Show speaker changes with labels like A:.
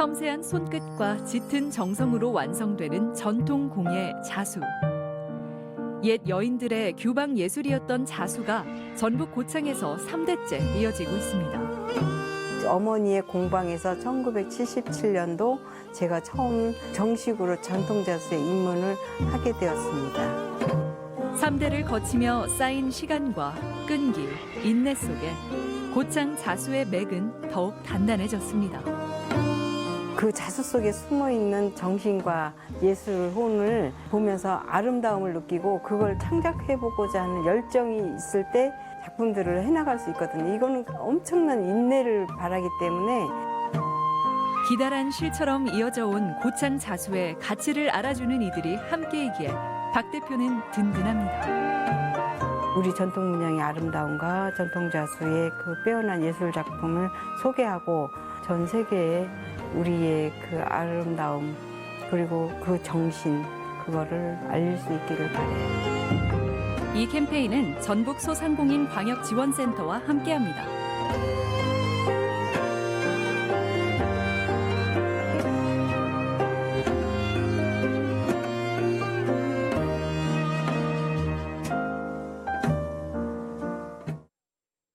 A: 섬세한 손끝과 짙은 정성으로 완성되는 전통 공예 자수. 옛 여인들의 규방 예술이었던 자수가 전북 고창에서 3대째 이어지고 있습니다.
B: 어머니의 공방에서 1977년도 제가 처음 정식으로 전통자수에 입문을 하게 되었습니다.
A: 3대를 거치며 쌓인 시간과 끈기, 인내 속에 고창 자수의 맥은 더욱 단단해졌습니다.
B: 그 자수 속에 숨어 있는 정신과 예술 혼을 보면서 아름다움을 느끼고 그걸 창작해보고자 하는 열정이 있을 때 작품들을 해나갈 수 있거든요. 이거는 엄청난 인내를 바라기 때문에
A: 기다란 실처럼 이어져 온 고창 자수의 가치를 알아주는 이들이 함께이기에 박 대표는 든든합니다.
B: 우리 전통 문양의 아름다움과 전통 자수의 그 빼어난 예술 작품을 소개하고 전 세계에 우리의 그 아름다움 그리고 그 정신 그거를 알릴 수 있기를 바래요.
A: 이 캠페인은 전북 소상공인 광역지원센터와 함께합니다.